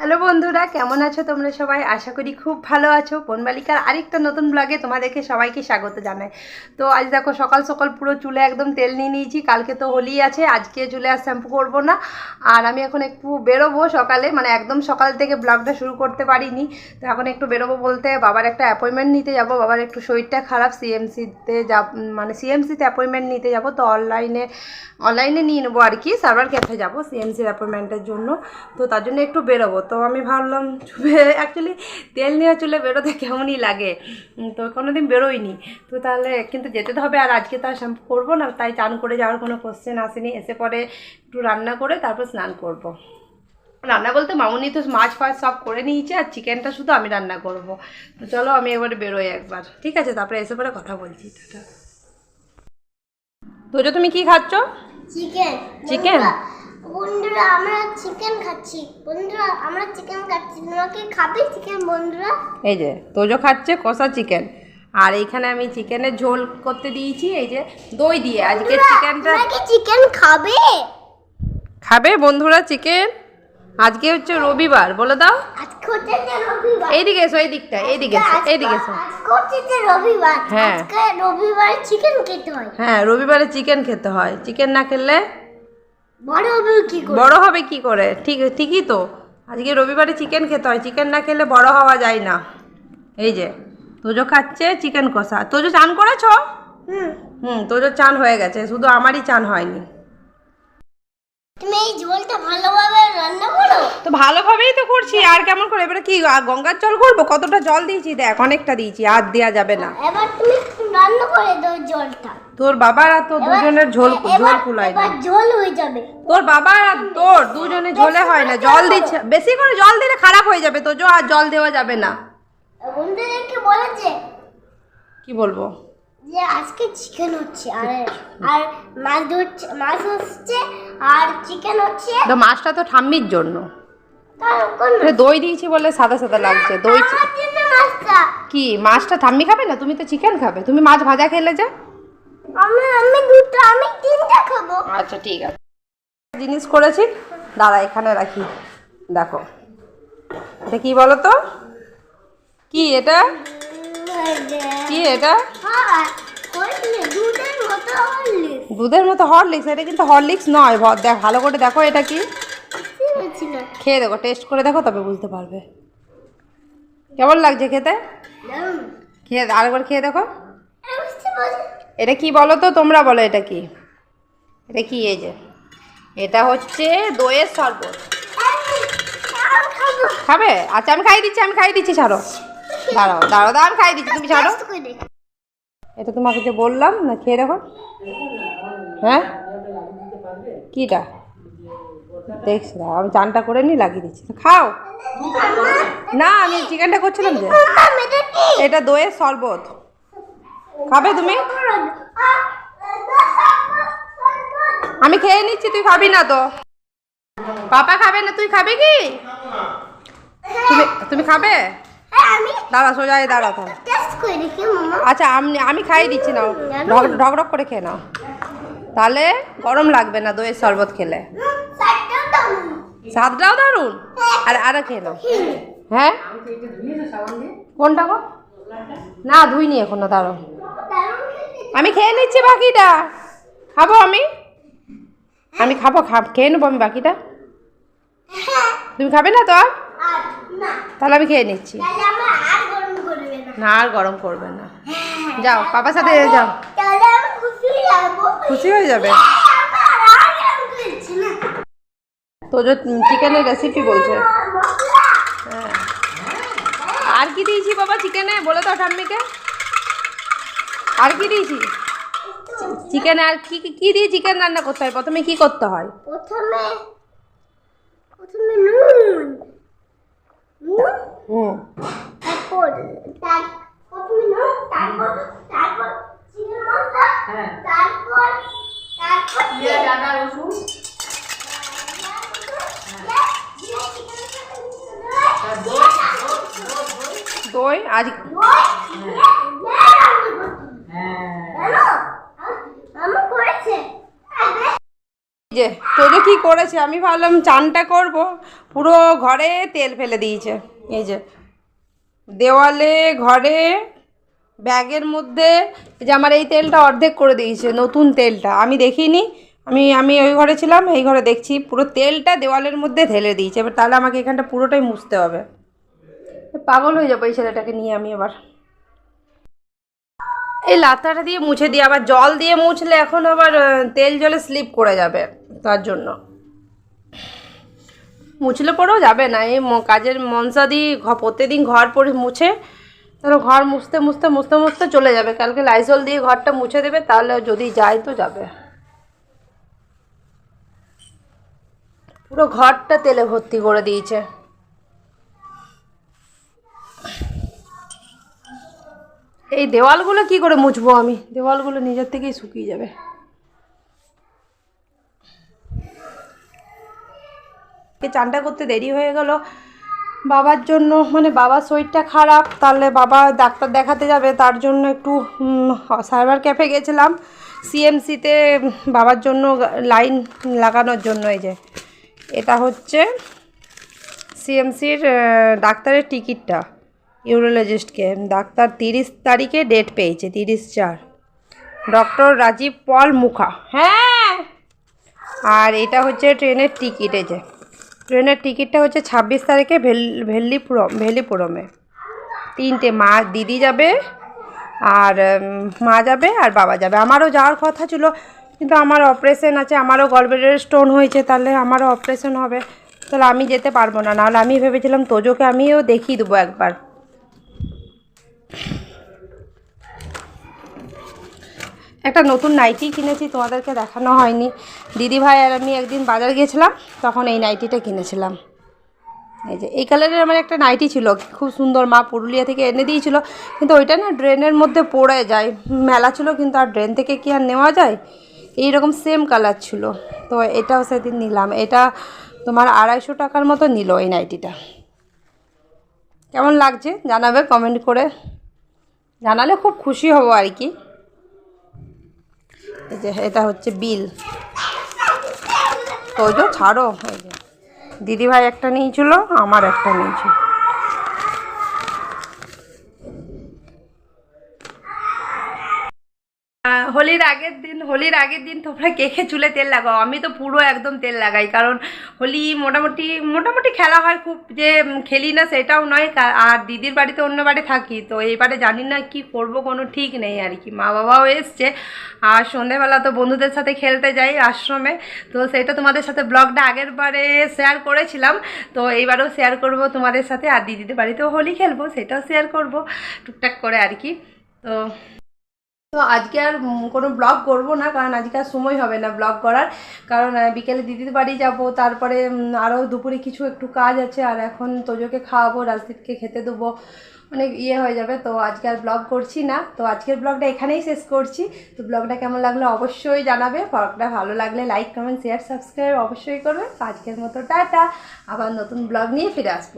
Hello বন্ধুরা, কেমন আছো তোমরা সবাই? আশা করি খুব ভালো আছো। বনমালিকার আরেকটা নতুন ব্লগে তোমাদেরকে সবাইকে স্বাগত জানাই। তো আজ দেখো, সকাল সকাল পুরো চুলে একদম তেল নিয়ে নিয়েছি। কালকে তো হোলি আছে, আজকে চুলে আর শ্যাম্পু করব না। আর আমি এখন একটু বেরোবো সকালে মানে একদম সকাল থেকে ব্লগটা শুরু করতে পারিনি। তো এখন একটু বেরোবো বলতে বাবার একটা অ্যাপয়েন্টমেন্ট নিতে যাব। বাবার একটু শরীরটা খারাপ সিএমসিতে যা মানে সিএমসিতে অ্যাপয়েন্টমেন্ট নিতে যাব। তো অনলাইনে অনলাইনে নিয়ে নেব আর কি। সার্ভার ক্যাফে যাব সিএমসির অ্যাপয়েন্টমেন্টের জন্য। তো তার জন্য একটু বেরোবো। তো আমি ভাবলাম অ্যাকচুয়ালি তেল নিয়ে চুলে বেরোতে কেমনই লাগে? তো কোনোদিন বেরোইনি। তো তাহলে কিন্তু যেতে তো হবে আর আজকে তো আর শ্যাম্পু করব না তাই চান করে যাওয়ার কোনো কোশ্চেন আসেনি। এসে পরে একটু রান্না করে তারপর স্নান করব। রান্না বলতে মামুনি তো মাছ ফাছ সব করে নিয়েছে আর চিকেনটা শুধু আমি রান্না করব। তো চলো আমি এবারে বেরোই একবার। ঠিক আছে তারপরে এসে পরে কথা বলছি। তোজো তুমি কি খাচ্ছ? Chicken chicken? বন্ধুরা আমরা চিকেন খাচ্ছি। বন্ধুরা আমরা চিকেন খাচ্ছি। তোমরা কি খাবে চিকেন বন্ধুরা? এই যে তোজো খাচ্ছে কষা চিকেন আর এইখানে আমি চিকেনের ঝোল করতে দিয়েছি এই যে দই দিয়ে। আজকে চিকেনটা কি চিকেন খাবে? খাবে বন্ধুরা চিকেন আজকে হচ্ছে রবিবার বলে দাও। আজকে হচ্ছে রবিবার। এইদিকে এসো এই দিকটা এইদিকে এসো এইদিকে এসো। আজকে হচ্ছে রবিবার। হ্যাঁ। আজকে রবিবার চিকেন খেতে হয়। হ্যাঁ রবিবারে চিকেন খেতে হয়। চিকেন না খেলে বড় হবে কি করে? বড় হবে কি করে? ঠিক ঠিকই তো। আজকে রবিবারে চিকেন খেতে হয়। চিকেন না খেলে বড় হওয়া যায় না। এই যে তোজো খাচ্ছে চিকেন কষা। তোজো চান করেছ? হুম। হুম তোজো চান হয়ে গেছে। শুধু আমারই চান হয়নি। তুমি এই ঝোলটা ভালোভাবে রান্না করো? তো ভালোভাবেই তো করছি। আর কেমন করে? এবারে কি গঙ্গার জল করব? কতটা জল দিয়েছি? দেখ অনেকটা দিয়েছি। আর দেওয়া যাবে না। এবার তুমি রান্না করে দাও জলটা তোর বাবার আর তোর দুজনের ঝোল ঝোল এবার ঝোল হয়ে যাবে। তোর বাবার আর তোর দুজনে ঝোলে হয় না জল দিচ্ছে বেশি করে জল দিলে খারাপ হয়ে যাবে তোজো আর জল দেওয়া যাবে না। বন্ধুদেরকে বলেছে কি বলব? যে আজকে চিকেন হচ্ছে আর আর মাছ হচ্ছে মাছ হচ্ছে আর চিকেন হচ্ছে। তো মাছটা তো ঠাম্মির জন্য। দই দিয়েছি বলে সাদা সাদা লাগছে দই কি মাছটা ঠাম্মি খাবে না? তুমি তো চিকেন খাবে তুমি মাছ ভাজা খেলে যা। আমি আমি দুটো আমি তিনটা খাব। আচ্ছা ঠিক আছে। জিনিস করেছি। দাঁড়া এখানে রাখি। দেখো। এটা কি বলো তো কি এটা? কি এটা? হ্যাঁ দুধের মতো হরলি দুধের মতো হরলিক্স? এটা কিন্তু হরলিক্স নয় ভ- দেখ ভালো করে দেখো এটা কি। খেয়ে দেখো টেস্ট করে দেখো তবে বুঝতে পারবে। কেমন লাগছে খেতে? খেয়ে আরেকবার খেয়ে দেখো। এটা কি বলো তো? তোমরা বলো এটা কি? এটা কি এই যে? এটা হচ্ছে দইয়ের শরবত। খাব? আচ্ছা আমি খাই দিচ্ছি আমি খাই দিচ্ছি ছাড়ো। দাঁড়াও দাঁড়াও দাঁড়াও আমি খাই দিচ্ছি তুমি ছাড়ো। এটা তোমাকে যে বললাম না খেয়ে দেখো। হ্যাঁ? কিটা? দেখছি দাঁড়াও, আমি চানটা করে নি লাগিয়ে দিচ্ছি। খাও। না আমি চিকেনটা করছিলাম যে? এটা দইয়ের শরবত। খাবে তুমি? আমি খেয়ে নিচ্ছি, তুই খাবি না তো। পাপা খাবে না, তুই খাবে কি? তুমি তুমি খাবে? দাঁড়া, সোজা দাঁড়া মাম্মা আচ্ছা আমি আমি খাইয়ে দিচ্ছি, নাও। ঢক ঢক করে খেয়ে নাও। তাহলে গরম লাগবে না দইয়ের শরবত খেলে। স্বাদটাও দারুণ। আর আরও খেয়ে নাও। হ্যাঁ? কোনটা গো? না, ধুইনি এখনও দারুণ খেতে। আমি খেয়ে নিচ্ছি বাকিটা। খাব আমি? আমি খাব খাব খেয়ে নেব আমি বাকিটা? হ্যাঁ, তুমি খাবে না তো? তাহলে আমি খেয়ে নিচ্ছি। না। আর গরম করবে না। যাও বাবার সাথে যাও। খুশি হয়ে যাব। হয়ে যাবে? আমার আর গরম করছে না। তো চিকেনের রেসিপি বলছে। আর হ্যাঁ। আর কি দিয়েছি বাবা? চিকেনে? বলে দাও ঠাম্মিকে। আর কি দিয়েছি চিকেন আর কি কি- কি দিয়ে চিকেন রান্না করতে হয়? প্রথমে কি করতে হয়? প্রথমে প্রথমে নুন। নুন হুম। তারপর প্রথমে নুন তারপর তারপর চিকেন মশলা তারপর তারপর পেঁয়াজ। আদা রসুন। দই আজ আমার করেছে যে, তোজো কি করেছে? আমি ভাবলাম চানটা করব। পুরো ঘরে তেল ফেলে দিয়েছে। এই যে, দেওয়ালে, ঘরে, ব্যাগের মধ্যে যে আমার এই তেলটা অর্ধেক করে দিয়েছে, নতুন তেলটা। আমি দেখিনি। আমি আমি ওই ঘরে ছিলাম, এই ঘরে দেখছি পুরো তেলটা দেওয়ালের মধ্যে ঢেলে দিয়েছে। এবার তাহলে আমাকে এখানটা পুরোটাই মুছতে হবে। পাগল হয়ে যাব এই ছেলেটাকে নিয়ে আমি এবার। এই লাতাটা দিয়ে মুছে দিয়ে, আবার জল দিয়ে মুছলে এখন আবার তেল জলে স্লিপ করে যাবে তার জন্য। মুছলে পরেও যাবে না, এই কাজের মনসা দিয়ে প্রত্যেকদিন ঘর পরে মুছে তাহলে ঘর মুছতে মুছতে মুছতে মুছতে চলে যাবে। কালকে লাইজল দিয়ে ঘরটা মুছে দেবে, তাহলে যদি যায় তো যাবে। পুরো ঘরটা তেলে ভর্তি করে দিয়েছে। এই দেওয়ালগুলো কি করে মুছবো আমি? দেওয়ালগুলো নিজের থেকেই শুকিয়ে যাবে। চানটা করতে দেরি হয়ে গেল। বাবার জন্য মানে বাবার শরীরটা খারাপ, তাহলে বাবা ডাক্তার দেখাতে যাবে। তার জন্য একটু সাইবার ক্যাফে গেছিলাম। সিএমসিতে বাবার জন্য লাইন লাগানোর জন্য এই যে। এটা হচ্ছে সিএমসির ডাক্তারের টিকিটটা। ইউরোলজিস্টকে ডাক্তার তিরিশ তারিখে ডেট পেয়েছে, তিরিশ চার। ডক্টর রাজীব পল মুখা। হ্যাঁ! আর এটা হচ্ছে ট্রেনের টিকিট এই যে। ট্রেনের টিকিটটা হচ্ছে ছাব্বিশ তারিখে ভেল, ভেল্লিপুরম ভেলিপুরমে তিনটে মা, দিদি যাবে আর মা যাবে আর বাবা যাবে। আমারও যাওয়ার কথা ছিল, কিন্তু আমার অপারেশন আছে, আমারও গলব্লেডার স্টোন হয়েছে, তাহলে আমারও অপারেশন হবে। তাহলে আমি যেতে পারব না, নাহলে আমি ভেবেছিলাম তোজোকে আমিও দেখিয়ে দেবো একবার। একটা নতুন নাইটি কিনেছি, তোমাদেরকে দেখানো হয়নি। দিদি ভাই আর আমি একদিন বাজার গিয়েছিলাম, তখন এই নাইটিটা কিনেছিলাম। এই যে, এই কালারের আমার একটা নাইটি ছিল, খুব সুন্দর মা পুরুলিয়া থেকে এনে দিয়েছিল, কিন্তু ওইটা না ড্রেনের মধ্যে পড়ে যায়, মেলা ছিল, কিন্তু আর ড্রেন থেকে কি আর নেওয়া যায়? এই রকম সেম কালার ছিল। তো এটাও সেদিন নিলাম। এটা তোমার আড়াইশো টাকার মতো নিল এই নাইটিটা কেমন লাগছে? জানাবে কমেন্ট করে। জানালে খুব খুশি হব আর কি। যে এটা হচ্ছে বিল। তো ছাড়ো এই যে। দিদিভাই একটা নিয়েছিল আমার একটা নিয়েছিল। হোলির আগের দিন, হোলির আগের দিন তোমরা কে কে চুলে তেল লাগাও? আমি তো পুরো একদম তেল লাগাই, কারণ হোলি মোটামুটি মোটামুটি খেলা হয় খুব যে খেলি না সেটাও নয় আর দিদির বাড়িতে অন্য বাড়ি থাকি, তো এইবারে জানি না কি করব, কোনো ঠিক নেই আর কি। মা বাবাও এসছে, আর সন্ধেবেলা তো বন্ধুদের সাথে খেলতে যাই আশ্রমে, তো সেটা তোমাদের সাথে ব্লগটা আগের বারে শেয়ার করেছিলাম, তো এইবারেও শেয়ার করব তোমাদের সাথে, আর দিদিদের বাড়িতেও হোলি খেলব, সেটাও শেয়ার করব, টুকটাক করে আর কি, তো তো আজকে আর কোনো ব্লগ করব না, কারণ আজকে আর সময় হবে না ব্লগ করার। কারণ বিকেলে দিদির বাড়ি যাব, তারপরে আরও দুপুরে কিছু একটু কাজ আছে, আর এখন তোজোকে খাওয়াবো, রাজদীপকে খেতে দেবো। অনেক ইয়ে হয়ে যাবে, তো আজকে আর ব্লগ করছি না। তো আজকের ব্লগটা এখানেই শেষ করছি। তো ব্লগটা কেমন লাগল অবশ্যই জানাবে। ব্লগটা ভালো লাগলে লাইক কমেন্ট শেয়ার সাবস্ক্রাইব অবশ্যই করবে। আজকের মতো, টাটা। আবার নতুন ব্লগ নিয়ে ফিরে আসব।